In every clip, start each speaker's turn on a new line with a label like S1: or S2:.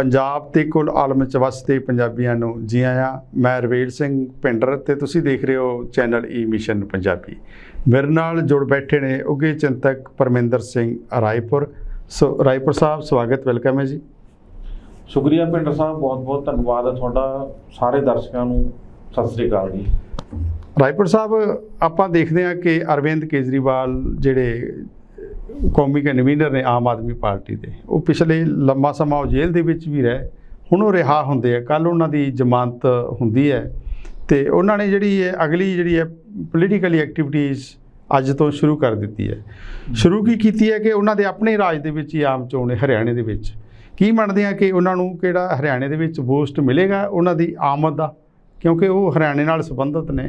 S1: ਪੰਜਾਬ ਤੇ ਕੁੱਲ ਆਲਮ ਚ ਵਸਦੇ ਪੰਜਾਬੀਆਂ ਨੂੰ ਜੀ ਆਇਆਂ ਮੈਂ ਰਵੇਲ ਸਿੰਘ ਪਿੰਡਰ ਤੇ ਤੁਸੀਂ ਦੇਖ ਰਹੇ ਹੋ ਚੈਨਲ ਈ ਮਿਸ਼ਨ ਪੰਜਾਬੀ। ਮੇਰੇ ਨਾਲ ਜੁੜ ਬੈਠੇ ਨੇ ਉੱਗੇ ਚਿੰਤਕ ਪਰਮਿੰਦਰ ਸਿੰਘ ਰਾਏਪੁਰ। ਸੋ ਰਾਏਪੁਰ ਸਾਹਿਬ ਸਵਾਗਤ ਵੈਲਕਮ ਹੈ ਜੀ।
S2: ਸ਼ੁਕਰੀਆ ਪਿੰਡਰ ਸਾਹਿਬ ਬਹੁਤ ਬਹੁਤ ਧੰਨਵਾਦ ਹੈ ਤੁਹਾਡਾ ਸਾਰੇ ਦਰਸ਼ਕਾਂ ਨੂੰ। ਸਤਿ ਸ੍ਰੀ ਅਕਾਲ ਜੀ।
S1: ਰਾਏਪੁਰ ਸਾਹਿਬ ਆਪਾਂ ਦੇਖਦੇ ਹਾਂ ਕਿ ਅਰਵਿੰਦ ਕੇਜਰੀਵਾਲ ਜਿਹੜੇ ਕੌਮੀ ਕਨਵੀਨਰ ਨੇ ਆਮ ਆਦਮੀ ਪਾਰਟੀ ਦੇ। ਉਹ ਪਿਛਲੇ ਲੰਮਾ ਸਮਾਂ ਉਹ ਜੇਲ੍ਹ ਦੇ ਵਿੱਚ ਵੀ ਰਹੇ। ਹੁਣ ਉਹ ਰਿਹਾ ਹੁੰਦੇ ਆ। ਕੱਲ ਉਹਨਾਂ ਦੀ ਜ਼ਮਾਨਤ ਹੁੰਦੀ ਹੈ। ਤੇ ਉਹਨਾਂ ਨੇ ਜਿਹੜੀ ਹੈ ਅਗਲੀ ਜਿਹੜੀ ਹੈ ਪੋਲੀਟੀਕਲੀ ਐਕਟੀਵਿਟੀਜ਼ ਅੱਜ ਤੋਂ ਸ਼ੁਰੂ ਕਰ ਦਿੱਤੀ ਹੈ। ਸ਼ੁਰੂ ਕੀ ਕੀਤੀ ਹੈ ਕਿ ਉਹਨਾਂ ਦੇ ਆਪਣੇ ਰਾਜ ਦੇ ਵਿੱਚ ਹੀ ਆਮ ਚੋਣ ਹੈ ਹਰਿਆਣੇ ਦੇ ਵਿੱਚ। ਕੀ ਮੰਨਦੇ ਆ ਕਿ ਉਹਨਾਂ ਨੂੰ ਕਿਹੜਾ ਹਰਿਆਣੇ ਦੇ ਵਿੱਚ ਬੂਸਟ ਮਿਲੇਗਾ? ਉਹਨਾਂ ਦੀ ਆਮਦ ਦਾ। ਕਿਉਂਕਿ ਉਹ ਹਰਿਆਣੇ ਨਾਲ ਸੰਬੰਧਿਤ ਨੇ।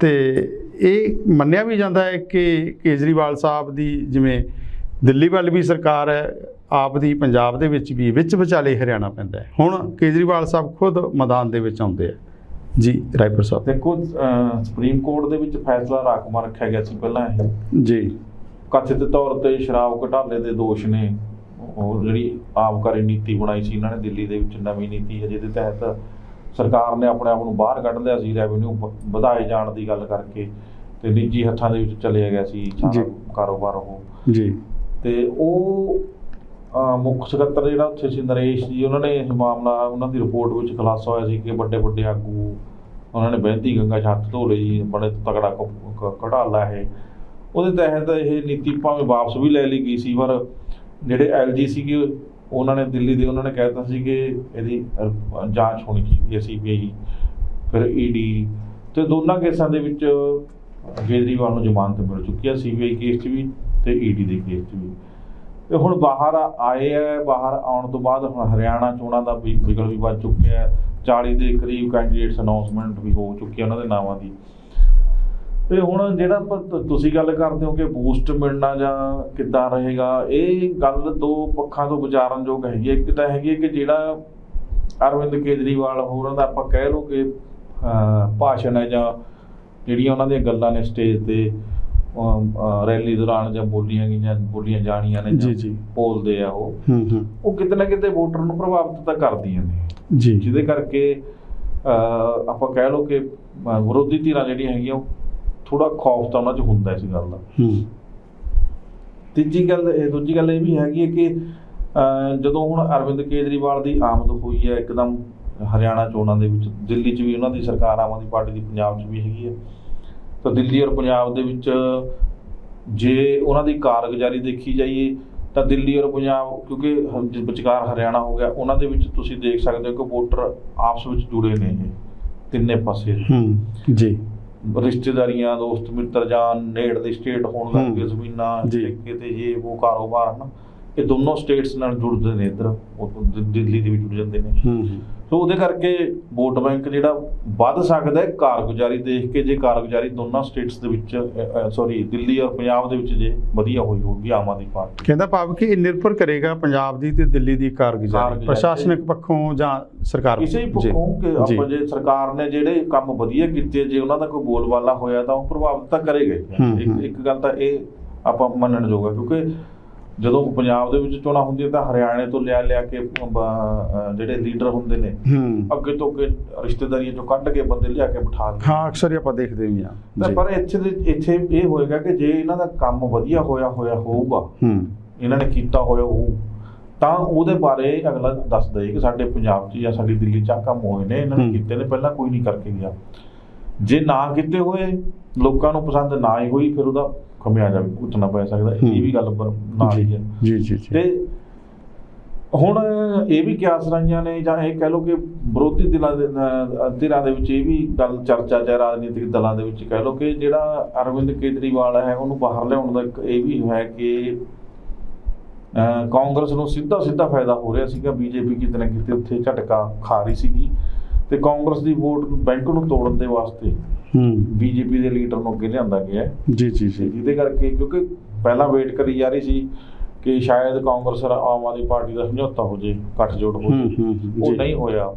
S1: ਤੇ ਇਹ ਮੰਨਿਆ ਵੀ ਜਾਂਦਾ ਹੈ ਕਿ ਕੇਜਰੀਵਾਲ ਸਾਹਿਬ ਦੀ ਜਿਵੇਂ ਦਿੱਲੀ ਵੱਲ ਵੀ ਸਰਕਾਰ ਹੈ ਆਪ ਦੀ ਪੰਜਾਬ ਦੇ ਵਿੱਚ ਵੀ ਵਿੱਚ ਵਿਚਾਲੇ ਹਰਿਆਣਾ ਪੈਂਦਾ ਹੈ। ਹੁਣ ਕੇਜਰੀਵਾਲ ਸਾਹਿਬ ਖੁਦ ਮੈਦਾਨ ਦੇ ਵਿੱਚ ਆਉਂਦੇ ਆ। ਜੀ ਰਾਏਪੁਰ ਸਾਹਿਬ।
S2: ਦੇਖੋ ਸੁਪਰੀਮ ਕੋਰਟ ਦੇ ਵਿੱਚ ਫੈਸਲਾ ਰਾਖਵਾਂ ਰੱਖਿਆ ਗਿਆ ਸੀ ਪਹਿਲਾਂ ਇਹ।
S1: ਜੀ।
S2: ਕਥਿਤ ਤੌਰ ਤੇ ਸ਼ਰਾਬ ਘਟਾਲੇ ਦੇ ਦੋਸ਼ ਨੇ। ਉਹ ਜਿਹੜੀ ਆਬਕਾਰੀ ਨੀਤੀ ਬਣਾਈ ਸੀ ਇਹਨਾਂ ਨੇ ਦਿੱਲੀ ਦੇ ਵਿੱਚ ਨਵੀਂ ਨੀਤੀ ਹੈ ਜਿਹਦੇ ਤਹਿਤ ਸਰਕਾਰ ਨੇ ਆਪਣੇ ਆਪ ਨੂੰ ਬਾਹਰ ਕੱਢ ਲਿਆ ਸੀ ਰੈਵਨਿਊ ਵਧਾਏ ਜਾਣ ਦੀ ਗੱਲ ਕਰਕੇ ਤੇ ਨਿੱਜੀ ਹੱਥਾਂ ਦੇ ਵਿੱਚ ਚਲਿਆ ਗਿਆ ਸੀ। ਸਾਰਾ ਕਾਰੋਬਾਰ ਉਹ।
S1: ਜੀ।
S2: ਤੇ ਉਹ ਮੁੱਖ ਸਕੱਤਰ ਜਿਹੜਾ ਉੱਥੇ ਸੀ ਨਰੇਸ਼ ਜੀ ਉਹਨਾਂ ਨੇ ਇਹ ਮਾਮਲਾ ਉਹਨਾਂ ਦੀ ਰਿਪੋਰਟ ਵਿੱਚ ਖੁਲਾਸਾ ਹੋਇਆ ਸੀ ਕਿ ਵੱਡੇ ਵੱਡੇ ਆਗੂ ਉਹਨਾਂ ਨੇ ਬਹਿੰਦੀ ਗੰਗਾ ਹੱਥ ਧੋ ਜੀ ਬੜੇ ਕ- ਘੁਟਾਲਾ ਇਹ। ਉਹਦੇ ਤਹਿਤ ਇਹ ਨੀਤੀ ਭਾਵੇਂ ਵਾਪਸ ਵੀ ਲੈ ਲਈ ਗਈ ਸੀ ਪਰ ਜਿਹੜੇ ਐਲਜੀ ਸੀਗੇ ਉਹਨਾਂ ਨੇ ਦਿੱਲੀ ਦੇ ਉਹਨਾਂ ਨੇ ਕਹਿ ਦਿੱਤਾ ਸੀ ਕਿ ਇਹਦੀ ਜਾਂਚ ਹੋਣੀ ਚਾਹੀਦੀ ਹੈ ਸੀਬੀਆਈ ਫਿਰ ਈਡੀ ਤੇ ਦੋਨਾਂ ਕੇਸਾਂ ਦੇ ਵਿੱਚ ਕੇਜਰੀਵਾਲ ਨੂੰ ਜ਼ਮਾਨਤ ਮਿਲ ਚੁੱਕੀ ਹੈ ਸੀਬੀਆਈ ਕੇਸ 'ਚ ਵੀ ਤੇ ਈਡੀ ਦੇ ਕੇਸ 'ਚ ਵੀ। ਤੇ ਹੁਣ ਬਾਹਰ ਆਏ ਆ ਬਾਹਰ ਆਉਣ ਤੋਂ ਬਾਅਦ ਹੁਣ ਹਰਿਆਣਾ ਚੋਣਾਂ ਦਾ ਵੀ ਵਿਗਲ ਵੀ ਵੱਜ ਚੁੱਕਿਆ ਹੈ। 40 ਦੇ ਕਰੀਬ ਕੈਂਡੀਡੇਟਸ ਅਨਾਉਂਸਮੈਂਟ ਵੀ ਹੋ ਚੁੱਕੀ ਹੈ ਉਹਨਾਂ ਦੇ ਨਾਵਾਂ ਦੀ। ਤੇ ਹੁਣ ਜਿਹੜਾ ਤੁਸੀਂ ਗੱਲ ਕਰਦੇ ਹੋ ਕਿ ਬੂਸਟ ਮਿਲਣਾ ਜਾਂ ਕਿੱਦਾਂ ਰਹੇਗਾ ਇਹ ਗੱਲ ਦੋ ਪੱਖਾਂ ਤੋਂ ਵਿਚਾਰਨਯੋਗ ਹੈਗੀ ਹੈ। ਇੱਕ ਤਾਂ ਹੈਗੀ ਹੈ ਕਿ ਜਿਹੜਾ ਅਰਵਿੰਦ ਕੇਜਰੀਵਾਲ ਹੋਰਾਂ ਦਾ ਆਪਾਂ ਕਹਿ ਲਓ ਕਿ ਭਾਸ਼ਣ ਹੈ ਜਾਂ ਜਿਹੜੀਆਂ ਉਹਨਾਂ ਦੀਆਂ ਗੱਲਾਂ ਨੇ ਸਟੇਜ ਤੇ ਰੈਲੀ ਦੌਰਾਨ ਜਾਂ ਬੋਲੀਆਂ ਗਈਆਂ ਬੋਲੀਆਂ ਜਾਣੀਆਂ ਨੇ ਜਾਂ
S1: ਜੀ।
S2: ਬੋਲਦੇ ਆ ਉਹ
S1: ਹੂੰ ਹੂੰ
S2: ਉਹ ਕਿਤੇ ਨਾ ਕਿਤੇ ਵੋਟਰ ਨੂੰ ਪ੍ਰਭਾਵਿਤ ਤਾਂ ਕਰਦੀਆਂ ਨੇ
S1: ਜੀ
S2: ਜਿਹਦੇ ਕਰਕੇ ਆਪਾਂ ਕਹਿ ਲਓ ਕਿ ਵਿਰੋਧੀ ਧਿਰਾਂ ਜਿਹੜੀਆਂ ਹੈਗੀਆਂ ਉਹ ਥੋੜਾ ਖੌਫ ਤਾਂ ਉਹਨਾਂ 'ਚ ਹੁੰਦਾ ਇਸ ਗੱਲ ਦਾ।
S1: ਹੂੰ।
S2: ਤੀਜੀ ਗੱਲ ਇਹ ਦੂਜੀ ਗੱਲ ਇਹ ਵੀ ਹੈਗੀ ਹੈ ਕਿ ਜਦੋਂ ਹੁਣ ਅਰਵਿੰਦ ਕੇਜਰੀਵਾਲ ਦੀ ਆਮਦ ਹੋਈ ਹੈ ਇੱਕਦਮ ਹਰਿਆਣਾ ਚੋਣਾਂ ਦੇ ਵਿੱਚ ਦਿੱਲੀ 'ਚ ਵੀ ਉਹਨਾਂ ਦੀ ਸਰਕਾਰ ਆਮ ਆਦਮੀ ਪਾਰਟੀ ਦੀ ਪੰਜਾਬ 'ਚ ਵੀ ਹੈਗੀ ਹੈ। ਤਾਂ ਦਿੱਲੀ ਔਰ ਪੰਜਾਬ ਦੇ ਵਿੱਚ ਜੇ ਉਹਨਾਂ ਦੀ ਕਾਰਗੁਜ਼ਾਰੀ ਦੇਖੀ ਜਾਈਏ ਤਾਂ ਦਿੱਲੀ ਔਰ ਪੰਜਾਬ ਕਿਉਂਕਿ ਵਿਚਕਾਰ ਹਰਿਆਣਾ ਹੋ ਗਿਆ ਉਹਨਾਂ ਦੇ ਵਿੱਚ ਤੁਸੀਂ ਦੇਖ ਸਕਦੇ ਹੋ ਕਿ ਵੋਟਰ ਆਪਸ ਵਿੱਚ ਜੁੜੇ ਨੇ ਇਹ ਤਿੰਨੇ ਪਾਸੇ।
S1: ਹੂੰ ਜੀ।
S2: ਰਿਸ਼ਤੇਦਾਰੀਆਂ ਦੋਸਤ ਮਿੱਤਰ ਜਾਂ ਨੇੜ ਦੀ ਸਟੇਟ ਹੋਣ। ਕਰਕੇ ਜ਼ਮੀਨਾਂ
S1: ਜੀ।
S2: ਠੇਕੇ ਤੇ ਇਹ ਉਹ ਕਾਰੋਬਾਰ ਹਨ ਇਹ ਦੋਨੋਂ ਸਟੇਟਸ ਨਾਲ ਜੁੜਦੇ ਨੇ ਇੱਧਰ ਦਿੱਲੀ ਦੇ ਵਿੱਚ ਜੁੜ ਜਾਂਦੇ ਨੇ। ਸੋ ਉਹਦੇ ਕਰਕੇ ਵੋਟ ਬੈਂਕ ਜਿਹੜਾ ਵੱਧ ਸਕਦਾ ਹੈ ਕਾਰਗੁਜ਼ਾਰੀ ਦੇਖ ਕੇ ਜੇ ਕਾਰਗੁਜ਼ਾਰੀ ਦੋਨਾਂ ਸਟੇਟਸ ਦੇ ਵਿੱਚ ਸੌਰੀ ਦਿੱਲੀ ਔਰ ਪੰਜਾਬ ਦੇ ਵਿੱਚ ਜੇ ਵਧੀਆ ਹੋਈ ਹੋਊਗੀ ਆਮ ਆਦਮੀ ਪਾਰਟੀ।
S1: ਕਹਿੰਦਾ ਭਾਵ ਕਿ ਇਹ ਨਿਰਭਰ ਕਰੇਗਾ ਪੰਜਾਬ ਦੀ ਤੇ ਦਿੱਲੀ ਦੀ ਕਾਰਗੁਜ਼ਾਰੀ। ਪ੍ਰਸ਼ਾਸਨਿਕ ਪੱਖੋਂ ਜਾਂ ਸਰਕਾਰ
S2: ਕਿਸੇ ਪੱਖੋਂ ਕਿ। ਆਪਾਂ ਜੇ ਸਰਕਾਰ ਨੇ ਜਿਹੜੇ ਕੰਮ ਵਧੀਆ ਕੀਤੇ ਜੇ ਉਹਨਾਂ ਦਾ ਕੋਈ ਬੋਲਬਾਲਾ ਹੋਇਆ ਤਾਂ ਉਹ ਪ੍ਰਭਾਵਿਤ ਤਾਂ ਕਰੇਗਾ। ਇੱਕ ਇੱਕ ਗੱਲ ਤਾਂ ਇਹ ਆਪਾਂ ਮੰਨਣ ਹੈ ਕਿਉਂਕਿ ਜਦੋਂ ਪੰਜਾਬ ਦੇ ਵਿੱਚ ਚੋਣਾਂ ਹੁੰਦੀਆਂ ਤਾਂ ਹਰਿਆਣੇ ਤੋਂ ਲਿਆ ਲਿਆ ਕੇ ਜਿਹੜੇ ਲੀਡਰ ਹੁੰਦੇ ਨੇ ਅੱਗੇ ਤੋਂ ਅੱਗੇ ਰਿਸ਼ਤੇਦਾਰੀਆਂ ਚੋਂ ਕੱਢ ਕੇ ਬੰਦੇ ਲਿਆ ਕੇ ਬਿਠਾ ਦਿੰਦੇ
S1: ਹਾਂ ਅਕਸਰ ਹੀ ਆਪਾਂ ਦੇਖਦੇ ਵੀ
S2: ਤਾਂ
S1: ਜੀ।
S2: ਪਰ ਇੱਥੇ ਇੱਥੇ ਇਹ ਹੋਏਗਾ ਕਿ ਜੇ ਇਹਨਾਂ ਦਾ ਕੰਮ ਵਧੀਆ ਹੋਇਆ ਹੋਇਆ ਹੋਊਗਾ ਇਹਨਾਂ ਨੇ ਕੀਤਾ ਹੋਇਆ ਹੋਊ ਤਾਂ ਉਹਦੇ ਬਾਰੇ ਅਗਲਾ ਦੱਸਦਾ ਹੈ ਕਿ ਸਾਡੇ ਪੰਜਾਬ 'ਚ ਜਾਂ ਸਾਡੀ ਦਿੱਲੀ 'ਚ ਆਹ ਕੰਮ ਹੋਏ ਨੇ ਇਹਨਾਂ ਨੇ। ਕੀਤੇ ਨੇ ਪਹਿਲਾਂ ਕੋਈ ਨਹੀਂ ਕਰਕੇ ਗਿਆ। ਜੇ ਨਾ ਕੀਤੇ ਹੋਏ ਲੋਕਾਂ ਨੂੰ ਪਸੰਦ ਨਾ ਹੀ ਹੋਈ ਫਿਰ ਉਹਦਾ ਖਮਿਆਜਾ ਵੀ ਭੁਗਤਣਾ ਪੈ ਸਕਦਾ। ਇਹ ਵੀ ਗੱਲ ਬਰ- ਨਾਲ ਹੀ ਹੈ
S1: ਜੀ ਜੀ ਜੀ।
S2: ਤੇ ਹੁਣ ਇਹ ਵੀ ਕਿਆਸ ਰਾਈਆਂ ਨੇ ਜਾਂ ਇਹ ਕਹਿ ਲਓ ਕਿ ਵਿਰੋਧੀ ਦਿਲਾਂ ਦੇ ਧਿਰਾਂ ਦੇ ਵਿੱਚ ਇਹ ਵੀ ਗੱਲ ਚਰਚਾ ਚ ਰਾਜਨੀਤਿਕ ਦਲਾਂ ਦੇ ਵਿੱਚ ਕਹਿ ਲਓ ਕਿ ਜਿਹੜਾ ਅਰਵਿੰਦ ਕੇਜਰੀਵਾਲ ਹੈ ਉਹਨੂੰ ਬਾਹਰ ਲਿਆਉਣ ਦਾ ਇੱਕ ਇਹ ਵੀ ਹੈ ਕਿ ਕਾਂਗਰਸ ਨੂੰ ਸਿੱਧਾ ਸਿੱਧਾ ਫਾਇਦਾ ਹੋ ਰਿਹਾ ਸੀਗਾ। ਬੀਜੇਪੀ ਕਿਤੇ ਨਾ ਕਿਤੇ ਉੱਥੇ ਝਟਕਾ ਖਾ ਰਹੀ ਸੀਗੀ। ਤੇ ਕਾਂਗਰਸ ਦੀ ਵੋਟ ਬੈਂਕ ਨੂੰ ਤੋੜਨ ਦੇ ਵਾਸਤੇ
S1: ਹੂੰ।
S2: ਬੀਜੇਪੀ ਦੇ ਲੀਡਰ ਨੂੰ ਅੱਗੇ ਲਿਆਂਦਾ ਗਿਆ
S1: ਜੀ ਜੀ ਜੀ।
S2: ਜਿਹਦੇ ਕਰਕੇ ਕਿਉਂਕਿ ਪਹਿਲਾਂ ਵੇਟ ਕਰੀ ਜਾ ਰਹੀ ਸੀ ਕਿ ਸ਼ਾਇਦ ਕਾਂਗਰਸ ਆਮ ਆਦਮੀ ਪਾਰਟੀ ਦਾ ਸਮਝੌਤਾ ਹੋ ਜੇ ਇਕੱਠਜੋੜ ਹੋ
S1: ਹੂੰ
S2: ਜੇ ਉਹ। ਨਹੀਂ ਹੋਇਆ।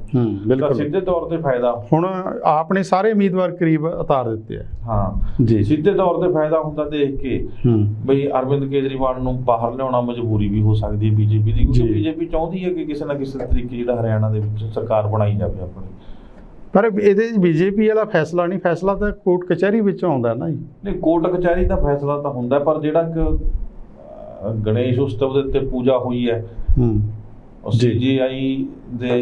S1: ਬਿਲਕੁਲ।
S2: ਸਿੱਧੇ ਤੌਰ ਤੇ ਫਾਇਦਾ
S1: ਹੁਣ ਆਪ ਨੇ ਸਾਰੇ ਉਮੀਦਵਾਰ ਕਰੀਬ ਉਤਾਰ ਦਿੱਤੇ ਆ।
S2: ਹਾਂ।
S1: ਜੀ।
S2: ਸਿੱਧੇ ਤੌਰ ਤੇ ਫਾਇਦਾ ਹੁੰਦਾ ਦੇਖ ਕੇ
S1: ਹੂੰ।
S2: ਬਈ ਅਰਵਿੰਦ ਕੇਜਰੀਵਾਲ ਨੂੰ ਬਾਹਰ ਲਿਆਉਣਾ ਮਜਬੂਰੀ ਵੀ ਹੋ ਸਕਦੀ ਹੈ ਬੀਜੇਪੀ ਦੀ ਕਿਉਂਕਿ। ਬੀਜੇਪੀ ਚਾਹੁੰਦੀ ਹੈ ਕਿ ਕਿਸੇ ਨਾ ਕਿਸੇ ਤਰੀਕੇ ਜਿਹੜਾ ਹਰਿਆਣਾ ਦੇ ਵਿੱਚ ਸਰਕਾਰ ਬਣਾਈ ਜਾਵੇ ਆਪਣੀ।
S1: ਪਰ ਇਹਦੇ ਬੀਜੇਪੀ ਵਾਲਾ ਫੈਸਲਾ ਨਹੀਂ ਫੈਸਲਾ ਤਾਂ ਕੋਰਟ ਕਚਹਿਰੀ ਵਿੱਚੋਂ ਆਉਂਦਾ ਨਾ ਜੀ।
S2: ਨਹੀਂ ਕੋਰਟ ਕਚਹਿਰੀ ਦਾ ਫੈਸਲਾ ਤਾਂ ਹੁੰਦਾ ਪਰ ਜਿਹੜਾ ਕਿ ਗਣੇਸ਼ ਉਤਸਵ ਦੇ ਉੱਤੇ ਪੂਜਾ ਹੋਈ ਹੈ
S1: ਹੂੰ। ਜੀ।
S2: ਸੀਜੀਆਈ ਦੇ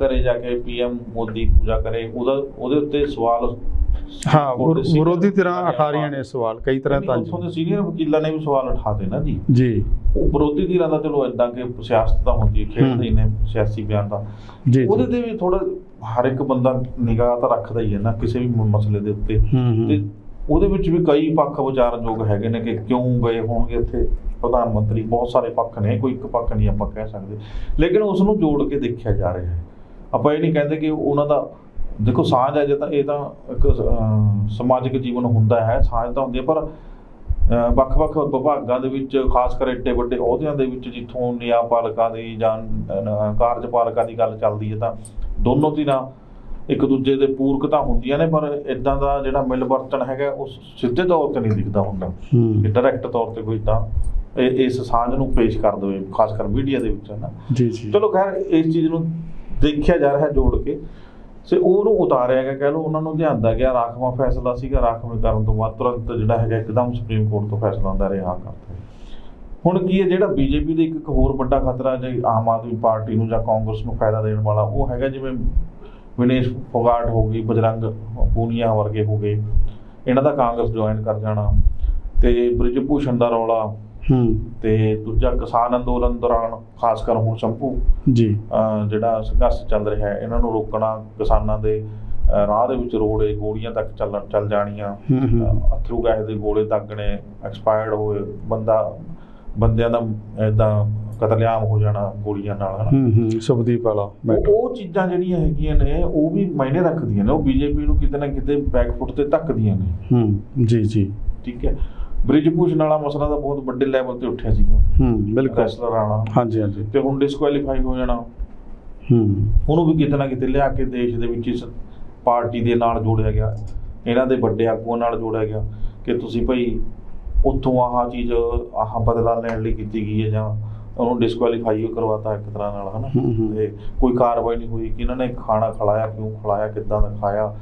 S2: ਘਰੇ ਜਾ ਕੇ ਪੀਐਮ ਮੋਦੀ ਪੂਜਾ ਕਰੇ ਉਹਦਾ ਉਹਦੇ ਉੱਤੇ ਸਵਾਲ
S1: ਹਾਂ ਵਿਰੋਧੀ ਧਿਰਾਂ
S2: senior
S1: ਅਠਾਰੀਆਂ ਨੇ ਸਵਾਲ ਕਈ ਤਰ੍ਹਾਂ ਤਾਂ
S2: ਉੱਥੋਂ ਦੇ ਸੀਨੀਅਰ ਵਕੀਲਾਂ ਨੇ ਵੀ ਸਵਾਲ ਉਠਾਤੇ ਨਾ ਜੀ।
S1: ਜੀ।
S2: ਉਹ ਵਿਰੋਧੀ ਧਿਰਾਂ ਦਾ ਚਲੋ ਇਦਾਂ ਕਿ ਸਿਆਸਤ ਤਾਂ ਹੁੰਦੀ ਹੈ ਖੇਡਦੇ ਨੇ ਸਿਆਸੀ ਬਿਆਨ ਦਾ। ਉਹਦੇ ਤੇ ਵੀ ਥੋੜਾ ਹਰ ਇੱਕ ਬੰਦਾ ਨਿਗਾਹ ਤਾਂ ਰੱਖਦਾ ਹੀ ਹੈ ਨਾ ਕਿਸੇ ਵੀ ਮਸਲੇ ਦੇ ਉੱਤੇ। ਤੇ ਉਹਦੇ ਵਿੱਚ ਵੀ ਕਈ ਪੱਖ ਵਿਚਾਰਨਯੋਗ ਹੈਗੇ ਨੇ ਕਿ ਕਿਉਂ ਗਏ ਹੋਣਗੇ ਇੱਥੇ? ਪ੍ਰਧਾਨ ਮੰਤਰੀ ਬਹੁਤ ਸਾਰੇ ਪੱਖ ਨੇ ਕੋਈ ਇੱਕ ਪੱਖ ਨਹੀਂ ਆਪਾਂ ਕਹਿ ਸਕਦੇ। ਲੇਕਿਨ ਉਸ ਨੂੰ ਜੋੜ ਕੇ ਦੇਖਿਆ ਜਾ ਰਿਹਾ ਹੈ। ਆਪਾਂ ਇਹ ਨਹੀਂ ਕਹਿੰਦੇ ਕਿ ਉਹਨਾਂ ਦਾ ਦੇਖੋ ਸਾਂਝ ਹੈ ਜੇ ਤਾਂ ਇਹ ਤਾਂ ਇੱਕ ਸਮਾਜਿਕ ਜੀਵਨ ਹੁੰਦਾ ਹੈ ਸਾਂਝ ਤਾਂ ਹੁੰਦੀ ਹੈ ਪਰ ਵੱਖ-ਵੱਖ ਵਿਭਾਗਾਂ ਦੇ ਵਿੱਚ ਖਾਸ ਕਰ ਏਡੇ ਵੱਡੇ ਅਹੁਦਿਆਂ ਦੇ ਵਿੱਚ ਜਿੱਥੋਂ ਨਿਆਂਪਾਲਕਾਂ ਦੀ ਜਾਂ ਕਾਰਜਪਾਲਕਾਂ ਦੀ ਗੱਲ ਚੱਲਦੀ ਹੈ ਤਾਂ ਦੋਨੋਂ ਧਿਰਾਂ ਇੱਕ ਦੂਜੇ ਦੇ ਪੂਰਕਤਾ ਹੁੰਦੀਆਂ ਨੇ ਪਰ ਇਦਾਂ ਦਾ ਜਿਹੜਾ ਮਿਲ ਵਰਤਨ ਹੈਗਾ ਉਹ ਸਿੱਧੇ ਤੌਰ ਤੇ ਨਹੀਂ ਦਿਖਦਾ ਹੁੰਦਾ। ਕਿ ਡਾਇਰੈਕਟ ਤੌਰ ਤੇ ਕੋਈ ਤਾਂ ਇਸ ਸਾਂਝ ਨੂੰ ਪੇਸ਼ ਕਰ ਦੇਵੇ ਖਾਸ ਕਰ ਮੀਡੀਆ ਦੇ ਵਿੱਚ ਨਾ
S1: ਜੀ ਜੀ।
S2: ਚਲੋ ਖੈਰ ਇਸ ਚੀਜ਼ ਨੂੰ ਦੇਖਿਆ ਜਾ ਰਿਹਾ ਜੋੜ ਕੇ। ਸੇ ਉਹਨੂੰ ਉਤਾਰਿਆ ਗਿਆ ਕਹਿ ਲਓ ਉਹਨਾਂ ਨੂੰ ਲਿਆਂਦਾ ਗਿਆ ਰਾਖਵਾਂ ਫੈਸਲਾ ਸੀਗਾ ਰਾਖਵੇਂ ਕਰਨ ਤੋਂ ਬਾਅਦ ਤੁਰੰਤ ਜਿਹੜਾ ਹੈਗਾ ਇੱਕਦਮ ਸੁਪਰੀਮ ਕੋਰਟ ਤੋਂ ਫੈਸਲਾ ਆਉਂਦਾ ਰਿਹਾ ਕਰਤਾ ਹੁਣ ਕੀ ਹੈ ਜਿਹੜਾ ਬੀਜੇਪੀ ਦੇ ਇੱਕ ਇੱਕ ਹੋਰ ਵੱਡਾ ਖਤਰਾ ਜੇ ਆਮ ਆਦਮੀ ਪਾਰਟੀ ਨੂੰ ਜਾਂ ਕਾਂਗਰਸ ਨੂੰ ਫਾਇਦਾ ਦੇਣ ਵਾਲਾ ਉਹ ਹੈਗਾ ਜਿਵੇਂ ਵਿਨੇਸ਼ ਫੋਗਾਟ ਹੋ ਗਈ ਬਜਰੰਗ ਪੂਨੀਆ ਵਰਗੇ ਹੋ ਗਏ ਇਹਨਾਂ ਦਾ ਕਾਂਗਰਸ ਜੁਆਇਨ ਕਰ ਜਾਣਾ ਤੇ ਬ੍ਰਿਜ ਭੂਸ਼ਣ ਦਾ ਰੌਲਾ
S1: ਹੂੰ।
S2: ਤੇ ਦੂਜਾ ਕਿਸਾਨ ਅੰਦੋਲਨ ਦੌਰਾਨ ਖਾਸ ਕਰ ਹੁਣ ਸ਼ੰਭੂ
S1: ਜੀ।
S2: ਜਿਹੜਾ ਸੰਘਰਸ਼ ਚੱਲ ਰਿਹਾ ਹੈ ਇਹਨਾਂ ਨੂੰ ਰੋਕਣਾ ਕਿਸਾਨਾਂ ਦੇ ਰਾਹ ਦੇ ਵਿੱਚ ਰੋੜੇ ਗੋਲੀਆਂ ਤੱਕ ਚੱਲ ਚੱਲ ਜਾਣੀਆਂ ਅਥਰੂ ਗੈਸ ਦੇ ਗੋਲੇ ਦਾਗਣੇ ਐਕਸਪਾਇਰਡ ਹੋਏ ਬੰਦਾ ਬੰਦਿਆਂ ਦਾ ਇਦਾਂ ਕਤਲੇਆਮ ਹੋ ਜਾਣਾ ਗੋਲੀਆਂ ਨਾਲ ਹਨਾ?
S1: ਹੂੰ ਹੂੰ ਸੁਭਦੀਪ ਵਾਲਾ
S2: ਉਹ-
S1: ਮੈਟਰ
S2: ਉਹ ਚੀਜ਼ਾਂ ਜਿਹੜੀਆਂ ਹੈਗੀਆਂ ਨੇ ਉਹ ਵੀ ਮਾਇਨੇ ਰੱਖਦੀਆਂ ਨੇ ਉਹ ਬੀਜੇਪੀ ਨੂੰ ਕਿਤੇ ਨਾ ਕਿਤੇ ਬੈਕਫੁੱਟ ਤੇ ਧੱਕਦੀਆਂ ਨੇ।
S1: ਹੂੰ ਜੀ ਜੀ।
S2: ਠੀਕ ਹੈ? ਬ੍ਰਿਜ ਭੂਸ਼ਣ ਵਾਲਾ ਮਸਲਾ ਤਾਂ ਬਹੁਤ ਵੱਡੇ ਲੈਵਲ ਤੇ ਉੱਠਿਆ ਸੀਗਾ।
S1: ਹੂੰ ਬਿਲਕੁਲ।
S2: ਰੈਸਲਰ ਆਣਾ
S1: ਹਾਂਜੀ ਹਾਂਜੀ।
S2: ਤੇ ਹੁਣ ਡਿਸਕੁਆਲੀਫਾਈ ਹੋ ਜਾਣਾ।
S1: ਹੂੰ।
S2: ਉਹਨੂੰ ਵੀ ਕਿਤੇ ਨਾ ਕਿਤੇ ਲਿਆ ਕੇ ਦੇਸ਼ ਦੇ ਵਿੱਚ ਇਸ ਪਾਰਟੀ ਦੇ ਨਾਲ ਜੋੜਿਆ ਗਿਆ। ਇਹਨਾਂ ਦੇ ਵੱਡੇ ਆਗੂਆਂ ਨਾਲ ਜੋੜਿਆ ਗਿਆ ਕਿ ਤੁਸੀਂ ਭਾਈ ਉੱਥੋਂ ਆਹ ਚੀਜ਼ ਆਹ ਬਦਲਾ ਲੈਣ ਲਈ ਕੀਤੀ ਗਈ ਹੈ ਜਾਂ ਉਹਨੂੰ ਡਿਸਕੁਆਲੀਫਾਈ ਕਰਵਾਤਾ ਇੱਕ ਤਰ੍ਹਾਂ ਨਾਲ ਹਨਾ। ਤੇ ਕੋਈ ਕਾਰਵਾਈ ਨਹੀਂ ਹੋਈ ਕਿ ਇਹਨਾਂ ਨੇ ਖਾਣਾ ਖਿਲਾਇਆ ਕਿਉਂ ਖਿਲਾਇਆ ਕਿੱਦਾਂ ਦਾ ਖਾਇਆ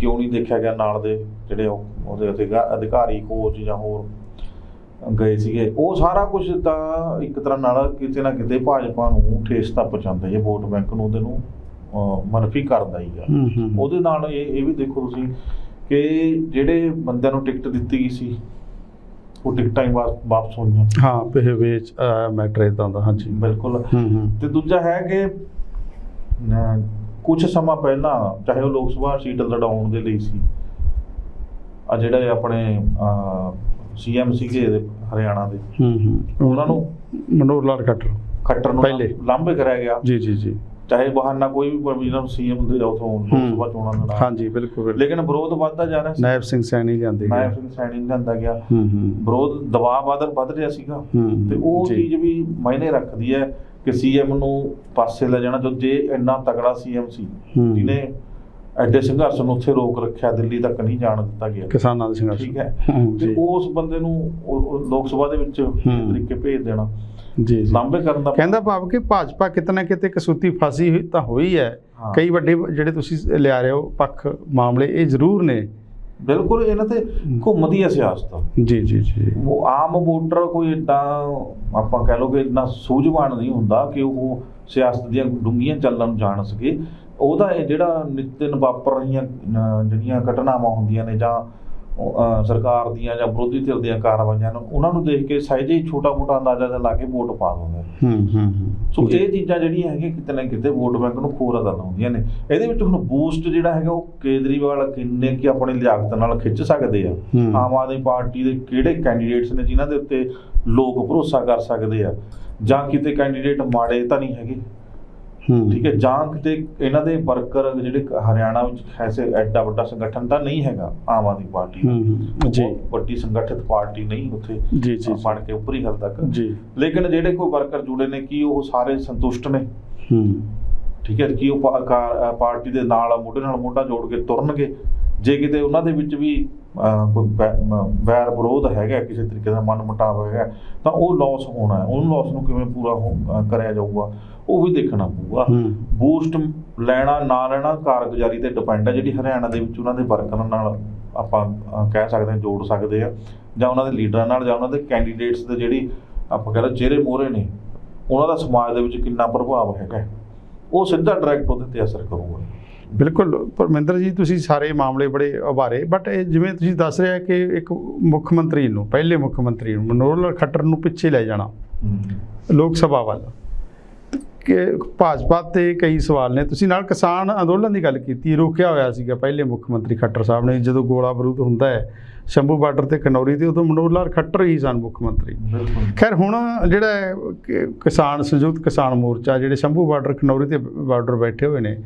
S2: ਕਿਉਂ ਨਹੀਂ ਦੇਖਿਆ ਗਿਆ ਨਾਲ ਦੇ ਜਿਹੜੇ ਉਹ- ਉਹਦੇ ਅਧਿਕਾ- ਅਧਿਕਾਰੀ ਕੋਚ ਜਾਂ ਹੋਰ ਗਏ ਸੀਗੇ। ਉਹ ਸਾਰਾ ਕੁਝ ਤਾਂ ਇੱਕ ਤਰ੍ਹਾਂ ਨਾਲ ਕਿਤੇ ਨਾ ਕਿਤੇ ਭਾਜਪਾ ਨੂੰ ਠੇਸ ਤਾਂ ਪਹੁੰਚਾਉਂਦਾ ਹੀ ਵੋਟ ਬੈਂਕ ਨੂੰ ਉਹਦੇ ਨੂੰ ਮਨਫੀ ਕਰਦਾ ਹੀ ਆ। ਉਹਦੇ ਨਾਲ ਇਹ ਇਹ ਵੀ ਦੇਖੋ ਤੁਸੀਂ ਕਿ ਜਿਹੜੇ ਬੰਦਿਆਂ ਨੂੰ ਟਿਕਟ ਦਿੱਤੀ ਗਈ ਸੀ ਉਹ ਟਿਕਟਾਂ ਹੀ ਵਾਪਸ ਹੋਈਆਂ
S1: ਹਾਂ ਵੇਚ ਮੈਟਰ ਇਦਾਂ ਦਾ ਹਾਂਜੀ।
S2: ਬਿਲਕੁਲ।
S1: ਹੂੰ ਹੂੰ।
S2: ਤੇ ਦੂਜਾ ਹੈ ਕਿ ਕੁਝ ਸਮਾਂ ਪਹਿਲਾਂ ਚਾਹੇ ਉਹ ਲੋਕ ਸਭਾ ਸੀਟ ਲੜਾਉਣ ਦੇ ਲਈ ਸੀ ਆ ਜਿਹੜੇ ਆਪਣੇ ਸੀਐਮ ਸੀਗੇ ਹਰਿਆਣਾ ਦੇ।
S1: ਹੂੰ ਹੂੰ।
S2: ਉਹਨਾਂ ਨੂੰ
S1: ਮਨੋਹਰ ਲਾਲ ਖੱਟਰ।
S2: ਖੱਟਰ ਨੂੰ। ਲਾਂਭੇ ਕਰਿਆ ਗਿਆ।
S1: ਜੀ ਜੀ ਜੀ।
S2: ਚਾਹੇ ਬਹਾਨਾ ਕੋਈ ਵੀ ਪ੍ਰੋਵੀਜ਼ਨ ਸੀਐਮ ਦੇ ਉਥੋਂ ਲੋਕ। ਸਭਾ ਚੋਣਾਂ ਲੜਾ
S1: ਹਾਂਜੀ ਬਿਲਕੁਲ ਬਿਲਕੁਲ।
S2: ਲੇਕਿਨ ਵਿਰੋਧ ਵੱਧਦਾ ਜਾ ਰਿਹਾ ਸੀ।
S1: ਨਾਇਬ ਸਿੰਘ ਸੈਣੀ ਜਾਂਦੇ ਗਏ।
S2: ਨਾਇਬ ਸਿੰਘ ਸੈਣੀ ਲਿਆਂਦਾ ਗਿਆ।
S1: ਹੂੰ ਹੂੰ।
S2: ਵਿਰੋਧ ਦਬਾਅ ਵੱਧ ਵੱਧ ਰਿਹਾ ਸੀਗਾ।
S1: ਹੂੰ
S2: ਤੇ ਉਹ
S1: ਜੀ।
S2: ਚੀਜ਼ ਵੀ ਮਾਇਨੇ ਰੱਖਦੀ ਹੈ ਕਿ ਸੀਐਮ ਨੂੰ ਪਾਸੇ ਲੈ ਜਾਣਾ ਜੋ ਜੇ ਇੰਨਾ ਤਗੜਾ ਸੀਐਮ ਸੀ
S1: ਹੂੰ।
S2: ਜਿਹਨੇ ਐਡੇ ਸੰਘਰਸ਼ ਨੂੰ ਉੱਥੇ ਰੋਕ ਰੱਖਿਆ ਦਿੱਲੀ ਤੱਕ ਨਹੀਂ ਜਾਣ ਦਿੱਤਾ ਗਿਆ।
S1: ਕਿਸਾਨਾਂ ਦੇ ਸੰਘਰਸ਼
S2: ਠੀਕ ਹੈ।
S1: ਹੂੰ,
S2: ਤੇ
S1: ਜੀ।
S2: ਉਸ ਬੰਦੇ ਨੂੰ ਉਹ- ਉਹ ਲੋਕ ਸਭਾ ਦੇ ਵਿੱਚ ਇਸ ਤਰੀਕੇ ਭੇਜ ਦੇਣਾ।
S1: ਜੀ ਜੀ।
S2: ਲਾਂਭੇ ਕਰਨ ਦਾ
S1: ਕਹਿੰਦਾ ਭਾਵ ਕਿ ਭਾਜਪਾ ਕਿਤੇ ਨਾ ਕਿਤੇ ਕਸੂਤੀ ਫਸੀ ਹੋਈ ਤਾਂ ਹੋਈ ਹੈ। ਕਈ ਵੱਡੇ ਜਿਹੜੇ ਤੁਸੀਂ ਲਿਆ ਰਹੇ ਹੋ ਪੱਖ ਮਾਮਲੇ ਇਹ ਜ਼ਰੂਰ ਨੇ।
S2: ਬਿਲਕੁਲ ਇਹਨਾਂ ਤੇ ਘੁੰਮਦੀ ਹੈ ਸਿਆਸਤ।
S1: ਜੀ ਜੀ ਜੀ।
S2: ਉਹ ਆਮ ਵੋਟਰ ਕੋਈ ਏਦਾਂ ਆਪਾਂ ਕਹਿ ਲਓ ਕਿ ਇੰਨਾ ਸੂਝਵਾਨ ਨਹੀਂ ਹੁੰਦਾ ਕਿ ਉਹ ਸਿਆਸਤ ਦੀਆਂ ਡੂੰਘੀਆਂ ਚੱਲਣ ਨੂੰ ਜਾਣ ਸਕੇ। ਉਹਦਾ ਇਹ ਜਿਹੜਾ ਨਿਤਿਨ ਵਾਪਰ ਰਹੀਆਂ ਜਿਹੜੀਆਂ ਘਟਨਾਵਾਂ ਹੁੰਦੀਆਂ ਨੇ ਜਾਂ ਸਰਕਾਰ ਦੀਆਂ ਜਾਂ ਵਿਰੋਧੀ ਧਿਰ ਦੀਆਂ ਕਾਰਵਾਈਆਂ ਨੂੰ ਉਹਨਾਂ ਨੂੰ ਦੇਖ ਕੇ ਸਹਿਜੇ ਹੀ ਛੋਟਾ-ਮੋਟਾ ਅੰਦਾਜ਼ਾ ਜਿਹਾ ਲਾ ਕੇ ਵੋਟ ਪਾ ਦਿੰਦੇ
S1: ਹੂੰ ਹੂੰ ਹੂੰ।
S2: ਸੋ। ਇਹ ਚੀਜ਼ਾਂ ਜਿਹੜੀਆਂ ਹੈਗੀਆਂ ਕਿਤੇ ਨਾ ਕਿਤੇ ਵੋਟ ਬੈਂਕ ਨੂੰ ਖੋਰਾ ਦਾ ਲਾਉਂਦੀਆਂ ਨੇ। ਇਹਦੇ ਵਿੱਚ ਹੁਣ ਬੂਸਟ ਜਿਹੜਾ ਹੈਗਾ ਉਹ ਕੇਜਰੀਵਾਲ ਕਿੰਨੇ ਕਿ ਆਪਣੀ ਲਿਆਕਤ ਨਾਲ ਖਿੱਚ ਸਕਦੇ ਆ। ਆਮ ਆਦਮੀ ਪਾਰਟੀ ਦੇ ਕਿਹੜੇ ਕੈਂਡੀਡੇਟਸ ਨੇ ਜਿਨ੍ਹਾਂ ਦੇ ਉੱਤੇ ਲੋਕ ਭਰੋਸਾ ਕਰ ਸਕਦੇ ਆ। ਜਾਂ ਕਿਤੇ ਕੈਂਡੀਡੇਟ ਮਾੜੇ ਤਾਂ ਨਹੀਂ ਹੈਗੇ। ਠੀਕ ਹੈ ਜਾਂ ਕਿਤੇ ਇਹਨਾਂ ਦੇ ਵਰਕਰ ਜਿਹੜੇ ਹਰਿਆਣਾ ਵਿੱਚ ਐਸੇ ਐਡਾ ਵੱਡਾ ਸੰਗਠਨ ਤਾਂ ਨਹੀਂ ਹੈਗਾ ਆਮ ਆਦਮੀ ਪਾਰਟੀ
S1: ਜੀ।
S2: ਵੱਡੀ ਸੰਗਠਿਤ ਪਾਰਟੀ ਨਹੀਂ ਉੱਥੇ
S1: ਜੀ ਜੀ
S2: ਬਣ ਕੇ ਉੱਪਰੀ ਹਾਲ ਤੱਕ।
S1: ਜੀ।
S2: ਲੇਕਿਨ ਜਿਹੜੇ ਕੋਈ ਵਰਕਰ ਜੁੜੇ ਨੇ ਕੀ ਉਹ ਸਾਰੇ ਸੰਤੁਸ਼ਟ ਨੇ? ਠੀਕ ਹੈ ਕੀ ਉਹ ਪਾਰਟੀ ਦੇ ਨਾਲ ਮੋਢੇ ਨਾਲ ਮੋਢਾ ਜੋੜ ਕੇ ਤੁਰਨਗੇ? ਜੇ ਕਿਤੇ ਉਹਨਾਂ ਦੇ ਵਿੱਚ ਵੀ ਕੋਈ ਵੈਰ ਵਿਰੋਧ ਹੈਗਾ ਕਿਸੇ ਤਰੀਕੇ ਦਾ ਮਨ ਮੁਟਾਵ ਹੈਗਾ ਤਾਂ ਉਹ ਲਾਸ ਹੋਣਾ ਹੈ। ਉਹਨੂੰ ਲਾਸ ਨੂੰ ਕਿਵੇਂ ਪੂਰਾ ਕਰਿਆ ਜਾਊਗਾ? ਉਹ ਵੀ ਦੇਖਣਾ ਪਊਗਾ। ਬੂਸਟ ਲੈਣਾ ਨਾ ਲੈਣਾ ਕਾਰਗੁਜ਼ਾਰੀ ਤੇ ਡਿਪੈਂਡ ਹੈ ਜਿਹੜੀ ਹਰਿਆਣਾ ਦੇ ਵਿੱਚ ਉਹਨਾਂ ਦੇ ਵਰਕਰਾਂ ਨਾਲ ਆਪਾਂ ਕਹਿ ਸਕਦੇ ਹਾਂ ਜੋੜ ਸਕਦੇ ਆ। ਜਾਂ ਉਹਨਾਂ ਦੇ ਲੀਡਰਾਂ ਨਾਲ ਜਾਂ ਉਹਨਾਂ ਦੇ ਕੈਂਡੀਡੇਟਸ ਦੇ ਜਿਹੜੀ ਆਪਾਂ ਕਹਿੰਦੇ ਚਿਹਰੇ ਮੋਹਰੇ ਨੇ ਉਹਨਾਂ ਦਾ ਸਮਾਜ ਦੇ ਵਿੱਚ ਕਿੰਨਾ ਪ੍ਰਭਾਵ ਹੈਗਾ ਉਹ ਸਿੱਧਾ ਡਾਇਰੈਕਟ ਉਹਦੇ ਤੇ ਅਸਰ ਕਰੂਗਾ।
S1: ਬਿਲਕੁਲ ਪਰਮਿੰਦਰ ਜੀ ਤੁਸੀਂ ਸਾਰੇ ਮਾਮਲੇ ਬੜੇ ਉਭਾਰੇ ਬਟ ਇਹ ਜਿਵੇਂ ਤੁਸੀਂ ਦੱਸ ਰਹੇ ਹੋ ਕਿ ਇੱਕ ਮੁੱਖ ਮੰਤਰੀ ਨੂੰ ਪਹਿਲੇ ਮੁੱਖ ਮੰਤਰੀ ਨੂੰ ਮਨੋਹਰ ਖੱਟਰ ਨੂੰ ਪਿੱਛੇ ਲੈ ਜਾਣਾ। ਲੋਕ ਸਭਾ ਵੱਲ। ਭਾਜਪਾ ਤੇ ਕਈ ਸਵਾਲ ਨੇ। ਤੁਸੀਂ ਨਾਲ ਕਿਸਾਨ ਅੰਦੋਲਨ ਦੀ ਗੱਲ ਕੀਤੀ ਰੋਕਿਆ ਹੋਇਆ ਸੀਗਾ ਪਹਿਲੇ ਮੁੱਖ ਮੰਤਰੀ ਖੱਟਰ ਸਾਹਿਬ ਨੇ ਜਦੋਂ ਗੋਲਾ ਬਰੂਦ ਹੁੰਦਾ ਹੈ ਸ਼ੰਭੂ ਬਾਰਡਰ ਤੇ ਕਨੌਰੀ ਤੇ ਉਦੋਂ ਮਨੋਹਰ ਲਾਲ ਖੱਟਰ ਹੀ ਸਨ ਮੁੱਖ ਮੰਤਰੀ। ਖੈਰ ਹੁਣ ਜਿਹੜਾ ਕਿ ਕਿਸਾਨ ਸੰਯੁਕਤ ਕਿਸਾਨ ਮੋਰਚਾ ਜਿਹੜੇ ਸ਼ੰਭੂ ਬਾਰਡਰ ਖਨੌਰੀ ਤੇ ਬਾਰਡਰ ਬੈਠੇ ਹੋਏ ਨੇ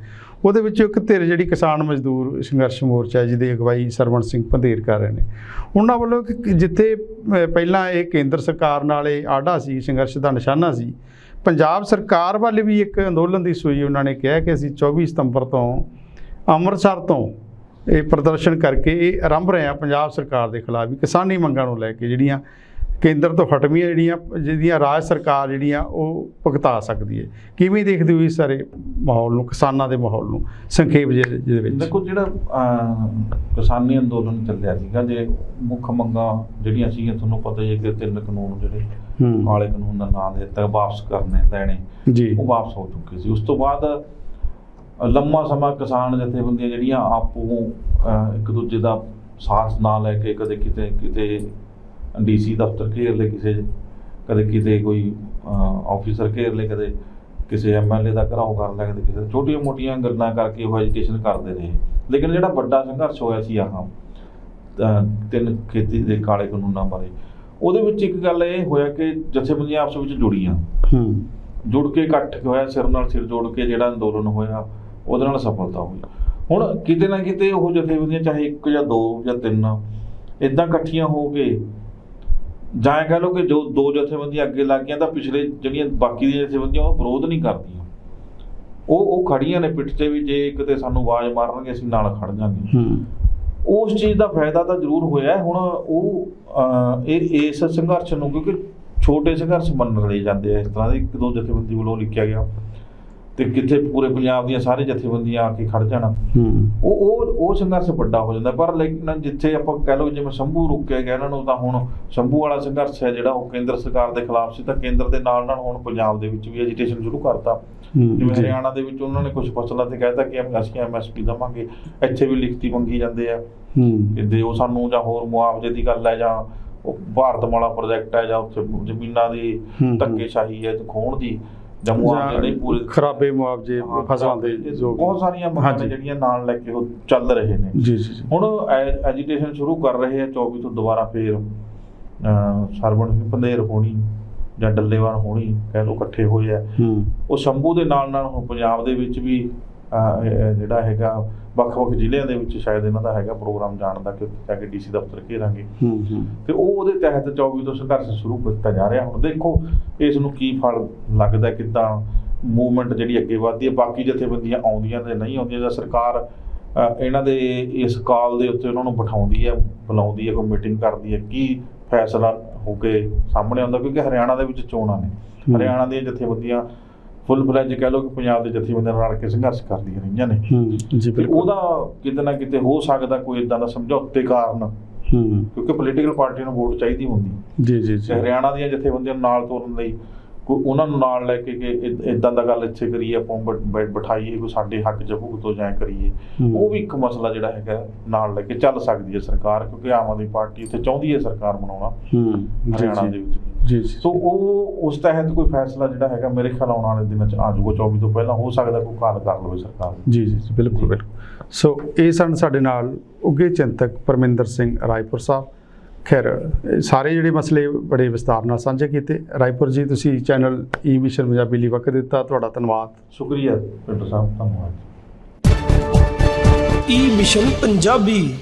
S1: ਉਹਦੇ ਵਿੱਚ ਇੱਕ ਧਿਰ ਜਿਹੜੀ ਕਿਸਾਨ ਮਜ਼ਦੂਰ ਸੰਘਰਸ਼ ਮੋਰਚਾ ਜਿਹਦੀ ਅਗਵਾਈ ਸਰਵਣ ਸਿੰਘ ਪੰਧੇਰ ਕਰ ਰਹੇ ਨੇ। ਉਹਨਾਂ ਵੱਲੋਂ ਕਿ ਜਿੱਥੇ ਪਹਿਲਾਂ ਇਹ ਕੇਂਦਰ ਸਰਕਾਰ ਨਾਲ ਆੜਾ ਸੀ ਸੰਘਰਸ਼ ਦਾ ਨਿਸ਼ਾਨਾ ਸੀ ਪੰਜਾਬ ਸਰਕਾਰ ਵੱਲ ਵੀ ਇੱਕ ਅੰਦੋਲਨ ਦੀ ਸੂਈ ਉਹਨਾਂ ਨੇ ਕਿਹਾ ਕਿ ਅਸੀਂ 24 ਸਤੰਬਰ ਤੋਂ ਅੰਮ੍ਰਿਤਸਰ ਤੋਂ ਇਹ ਪ੍ਰਦਰਸ਼ਨ ਕਰਕੇ ਇਹ ਆਰੰਭ ਰਹੇ ਆ ਪੰਜਾਬ ਸਰਕਾਰ ਦੇ ਖਿਲਾਫ ਵੀ ਕਿਸਾਨੀ ਮੰਗਾਂ ਨੂੰ ਲੈ ਕੇ ਜਿਹੜੀਆਂ ਕੇਂਦਰ ਤੋਂ ਹਟਵੀਆਂ ਜਿਹੜੀਆਂ ਜਿਹਦੀਆਂ ਰਾਜ ਸਰਕਾਰ ਜਿਹੜੀਆਂ ਉਹ ਭੁਗਤਾ ਸਕਦੀ ਹੈ। ਕਿਵੇਂ ਦੇਖਦੇ ਹੋ ਇਸ ਸਾਰੇ ਮਾਹੌਲ ਨੂੰ ਕਿਸਾਨਾਂ ਦੇ ਮਾਹੌਲ ਨੂੰ ਸੰਖੇਪ ਜਿਹਦੇ ਵਿੱਚ?
S2: ਦੇਖੋ ਜਿਹੜਾ ਕਿਸਾਨੀ ਅੰਦੋਲਨ ਚੱਲਿਆ ਸੀਗਾ ਜੇ ਮੁੱਖ ਮੰਗਾਂ ਜਿਹੜੀਆਂ ਸੀਗੀਆਂ ਤੁਹਾਨੂੰ ਪਤਾ ਹੀ ਹੈ ਕਿ ਤਿੰਨ ਕਾਨੂੰਨ ਜਿਹੜੇ ਕਾਲੇ ਕਾਨੂੰਨ ਦਾ ਨਾਮ ਦਿੱਤਾ ਵਾਪਸ ਕਰਨੇ ਲੈਣੇ ਉਹ ਵਾਪਸ ਹੋ ਚੁੱਕੇ ਸੀ। ਉਸ ਤੋਂ ਬਾਅਦ ਲੰਮਾ ਸਮਾਂ ਕਿਸਾਨ ਜਥੇਬੰਦੀਆਂ ਜਿਹੜੀਆਂ ਆਪੂ ਇੱਕ ਦੂਜੇ ਦਾ ਸਾਥ ਨਾ ਲੈ ਕੇ ਕਦੇ ਕਿਤੇ ਕਿਤੇ ਡੀਸੀ ਦਫ਼ਤਰ ਘੇਰ ਲਏ ਕਿਸੇ ਕਦੇ ਕਿਤੇ ਕੋਈ ਆਫੀਸਰ ਘੇਰ ਲਏ ਕਦੇ ਕਿਸੇ ਐਮਐਲਏ ਦਾ ਘਰਾਓ ਕਰ ਲਿਆ ਕਦੇ ਕਿਸੇ ਛੋਟੀਆਂ ਮੋਟੀਆਂ ਗੱਲਾਂ ਕਰਕੇ ਉਹ ਐਜੀਟੇਸ਼ਨ ਕਰਦੇ ਰਹੇ। ਲੇਕਿਨ ਜਿਹੜਾ ਵੱਡਾ ਸੰਘਰਸ਼ ਹੋਇਆ ਸੀ ਆਹ ਤਿੰਨ ਖੇਤੀ ਦੇ ਕਾਲੇ ਕਾਨੂੰਨਾਂ ਬਾਰੇ ਉਹਦੇ ਵਿੱਚ ਇੱਕ ਗੱਲ ਇਹ ਹੋਇਆ ਕਿ ਜਥੇਬੰਦੀਆਂ ਆਪਸ ਵਿੱਚ ਜੁੜੀਆਂ।
S1: ਹੂੰ।
S2: ਜੁੜ ਕੇ ਇਕੱਠ ਹੋਇਆ ਸਿਰ ਨਾਲ ਸਿਰ ਜੋੜ ਕੇ ਜਿਹੜਾ ਅੰਦੋਲਨ ਹੋਇਆ ਉਹਦੇ ਨਾਲ ਸਫਲਤਾ ਹੋਈ। ਹੁਣ ਕਿਤੇ ਨਾ ਕਿਤੇ ਉਹ ਜਥੇਬੰਦੀਆਂ ਚਾਹੇ ਇੱਕ ਜਾਂ ਦੋ ਜਾਂ ਤਿੰਨ ਇਦਾਂ ਇਕੱਠੀਆਂ ਹੋ ਕੇ ਜਾਂ ਇਹ ਕਹਿ ਲਓ ਕਿ ਜੋ ਦੋ ਜਥੇਬੰਦੀਆਂ ਅੱਗੇ ਲੱਗ ਗਈਆਂ ਤਾਂ ਪਿਛਲੇ ਜਿਹੜੀਆਂ ਬਾਕੀ ਦੀਆਂ ਜਥੇਬੰਦੀਆਂ ਉਹ ਵਿਰੋਧ ਨਹੀਂ ਕਰਦੀਆਂ। ਉਹ ਉਹ ਖੜੀਆਂ ਨੇ ਪਿੱਠ ਤੇ ਵੀ ਜੇ ਕਿਤੇ ਸਾਨੂੰ ਆਵਾਜ਼ ਮਾਰਨਗੇ ਅਸੀਂ ਨਾਲ ਖੜ ਜਾਾਂਗੇ।
S1: ਹੂੰ।
S2: ਉਸ ਚੀਜ਼ ਦਾ ਫਾਇਦਾ ਤਾਂ ਜ਼ਰੂਰ ਹੋਇਆ। ਹੁਣ ਉਹ ਇਹ ਇਸ ਸੰਘਰਸ਼ ਨੂੰ ਕਿਉਂਕਿ ਛੋਟੇ ਸੰਘਰਸ਼ ਮੰਨ ਲਏ ਜਾਂਦੇ ਆ। ਇਸ ਤਰ੍ਹਾਂ ਦੇ ਇੱਕ ਦੋ ਜਥੇਬੰਦੀ ਵੱਲੋਂ ਲਿਖਿਆ ਗਿਆ। ਤੇ ਕਿੱਥੇ ਪੂਰੇ ਪੰਜਾਬ ਦੀਆਂ ਸਾਰੇ ਜਥੇਬੰਦੀਆਂ ਆ ਕੇ ਖੜ ਜਾਣਾ। ਉਹ ਉਹ ਉਹ ਸੰਘਰਸ਼ ਵੱਡਾ ਹੋ ਜਾਂਦਾ ਪਰ ਲੇਕਿਨ ਜਿੱਥੇ ਆਪਾਂ ਕਹਿ ਲਓ ਜਿਵੇਂ ਸ਼ੰਭੂ ਰੁਕਿਆ ਗਿਆ ਇਹਨਾਂ ਨੂੰ ਤਾਂ ਹੁਣ ਸ਼ੰਭੂ ਵਾਲਾ ਸੰਘਰਸ਼ ਹੈ ਜਿਹੜਾ ਉਹ ਕੇਂਦਰ ਸਰਕਾਰ ਦੇ ਖਿਲਾਫ ਸੀ ਤਾਂ ਕੇਂਦਰ ਦੇ ਨਾਲ ਨਾਲ ਹੁਣ ਪੰਜਾਬ ਦੇ ਵਿੱਚ ਵੀ ਐਜੀਟੇਸ਼ਨ ਸ਼ੁਰੂ ਕਰਤਾ। ਜਿਵੇਂ। ਹਰਿਆਣਾ ਦੇ ਵਿੱਚ ਉਹਨਾਂ ਨੇ ਕੁਝ ਫਸਲਾਂ ਤੇ ਕਹਿਤਾ ਕਿ ਅਸੀਂ ਐਮਐਸਪੀ ਦਵਾਂਗੇ ਇੱਥੇ ਵੀ ਲਿਖਤੀ ਮੰਗੀ ਜਾਂਦੇ ਆ। ਕਿ ਦਿਓ ਸਾਨੂੰ ਜਾਂ ਹੋਰ ਮੁਆਵਜ਼ੇ ਦੀ ਗੱਲ ਹੈ ਜਾਂ ਉਹ ਭਾਰਤ ਮਾਲਾ ਪ੍ਰੋਜੈਕਟ ਹੈ ਜਾਂ ਉੱਥੇ ਜ਼ਮੀਨਾਂ ਦੀ। ਧੱਕੇਸ਼ਾਹੀ ਹੈ ਖੋਣ ਦੀ। ਜਾਂ ਮੁਆਵਜ਼ੇ ਨਹੀਂ ਪੂਰੇ
S1: ਖਰਾਬੇ ਮੁਆਵਜ਼ੇ ਫਸਲਾਂ ਦੇ ਜੋ
S2: ਬਹੁਤ ਸਾਰੀਆਂ ਮੰਗਾਂ। ਜਿਹੜੀਆਂ ਨਾਲ ਲੈ ਕੇ ਉਹ ਚੱਲ ਰਹੇ ਨੇ।
S1: ਜੀ ਜੀ
S2: ਹੁਣ ਐਜੀਟੇਸ਼ਨ ਸ਼ੁਰੂ ਕਰ ਰਹੇ ਆ 24 ਤੋਂ ਦੁਬਾਰਾ ਫੇਰ ਸਰਵਣ ਸਿੰਘ ਪੰਧੇਰ ਹੋਣੀ ਜਾਂ ਡੱਲੇਵਾਲ ਹੋਣੀ ਕਹਿ ਲਓ ਇਕੱਠੇ ਹੋਏ ਆ। ਉਹ ਸ਼ੰਭੂ ਦੇ ਨਾਲ ਨਾਲ ਹੁਣ ਪੰਜਾਬ ਦੇ ਵਿੱਚ ਵੀ ਜਿਹੜਾ ਹੈਗਾ ਵੱਖ-ਵੱਖ ਜ਼ਿਲ੍ਹਿਆਂ ਦੇ ਵਿੱਚ ਸ਼ਾਇਦ ਇਹਨਾਂ ਦਾ ਹੈਗਾ ਪ੍ਰੋਗਰਾਮ ਜਾਣ ਦਾ ਕਿ ਜਾ ਕੇ ਡੀਸੀ ਦਫ਼ਤਰ ਘੇਰਾਂਗੇ। ਤੇ ਉਹ ਉਹਦੇ ਤਹਿਤ 24 ਤੋਂ ਸੰਘਰਸ਼ ਸ਼ੁਰੂ ਕੀਤਾ ਜਾ ਰਿਹਾ। ਹੁਣ ਦੇਖੋ ਇਸ ਨੂੰ ਕੀ ਫਲ ਲੱਗਦਾ ਕਿੱਦਾਂ ਮੂਵਮੈਂਟ ਜਿਹੜੀ ਅੱਗੇ ਵਧਦੀ ਹੈ ਬਾਕੀ ਜਥੇਬੰਦੀਆਂ ਆਉਂਦੀਆਂ ਤੇ ਨਹੀਂ ਆਉਂਦੀਆਂ ਜਾਂ ਸਰਕਾਰ ਇਹਨਾਂ ਦੇ ਇਸ ਕਾਲ ਦੇ ਉੱਤੇ ਉਹਨਾਂ ਨੂੰ ਬਿਠਾਉਂਦੀ ਹੈ ਬੁਲਾਉਂਦੀ ਹੈ ਕੋਈ ਮੀਟਿੰਗ ਕਰਦੀ ਹੈ ਕੀ ਫੈਸਲਾ ਹੋ ਕੇ ਸਾਹਮਣੇ ਆਉਂਦਾ? ਕਿਉਂਕਿ ਹਰਿਆਣਾ ਦੇ ਵਿੱਚ ਚੋਣਾਂ ਨੇ। ਹਰਿਆਣਾ ਦੀਆਂ ਜਥੇਬੰਦੀਆਂ ਫੁੱਲ ਫਲੈਜ ਕਹਿ ਲਓ ਕਿ ਪੰਜਾਬ ਦੇ ਜਥੇਬੰਦੀਆਂ ਨਾਲ ਰਲ ਕੇ ਸੰਘਰਸ਼ ਕਰਦੀਆਂ ਰਹੀਆਂ ਨੇ।
S1: ਜੀ ਬਿਲਕੁਲ।
S2: ਉਹਦਾ ਕਿਤੇ ਨਾ ਕਿਤੇ ਹੋ ਸਕਦਾ ਕੋਈ ਇਦਾਂ ਦਾ ਸਮਝੌਤੇ ਕਾਰਨ
S1: ਹੂੰ।
S2: ਕਿਉਂਕਿ ਪੋਲੀਟੀਕਲ ਪਾਰਟੀ ਨੂੰ ਵੋਟ ਚਾਹੀਦੀ ਹੁੰਦੀ।
S1: ਜੀ ਜੀ ਜੀ।
S2: ਹਰਿਆਣਾ ਦੀਆਂ ਜਥੇਬੰਦੀਆਂ ਨਾਲ ਤੋਰਨ ਲਈ ਕੋਈ ਉਹਨਾਂ ਨੂੰ ਨਾਲ ਲੈ ਕੇ ਕਿ ਇਦਾਂ ਦਾ ਗੱਲ ਇੱਥੇ ਕਰੀਏ ਆਪਾਂ ਬਿਠਾਈਏ ਕੋਈ ਸਾਡੇ ਹੱਕ ਚ ਭੁਗਤੋ ਜਾਂ ਕਰੀਏ। ਉਹ ਵੀ ਇੱਕ ਮਸਲਾ ਜਿਹੜਾ ਹੈਗਾ ਨਾਲ ਲੈ ਕੇ ਚੱਲ ਸਕਦੀ ਹੈ ਸਰਕਾਰ ਕਿਉਂਕਿ ਆਮ ਆਦਮੀ ਪਾਰਟੀ ਇੱਥੇ ਚਾਹੁੰਦੀ ਹੈ ਸਰਕਾਰ ਬਣਾਉਣਾ। ਹਰਿਆਣਾ ਦੇ ਵਿੱਚ।
S1: ਜੀ ਜੀ।
S2: ਸੋ ਉਹ ਉਸ ਤਹਿਤ ਕੋਈ ਫੈਸਲਾ ਜਿਹੜਾ ਹੈਗਾ ਮੇਰੇ ਖਿਆਲ ਆਉਣ ਵਾਲੇ ਦਿਨਾਂ ਚ ਆ ਜਾਊਗਾ 24 ਤੋਂ ਪਹਿਲਾਂ ਹੋ ਸਕਦਾ ਕੋਈ ਕਾਲ ਕਰ ਲਵੇ ਸਰਕਾਰ
S1: ਜੀ ਜੀ ਬਿਲਕੁਲ ਬਿਲਕੁਲ। ਸੋ ਇਹ ਸਨ ਸਾਡੇ ਨਾਲ ਉੱਗੇ ਚਿੰਤਕ ਪਰਮਿੰਦਰ ਸਿੰਘ ਰਾਏਪੁਰ ਸਾਹਿਬ। ਖੈਰ ਸਾਰੇ ਜਿਹੜੇ ਮਸਲੇ ਬੜੇ ਵਿਸਤਾਰ ਨਾਲ ਸਾਂਝੇ ਕੀਤੇ। ਰਾਏਪੁਰ ਜੀ ਤੁਸੀਂ channel e E mission Punjabi ਲਈ ਵਕਤ ਦਿੱਤਾ ਤੁਹਾਡਾ ਧੰਨਵਾਦ।
S2: ਸ਼ੁਕਰੀਆ ਡਾਕਟਰ ਸਾਹਿਬ ਧੰਨਵਾਦ।
S3: e E mission Punjabi.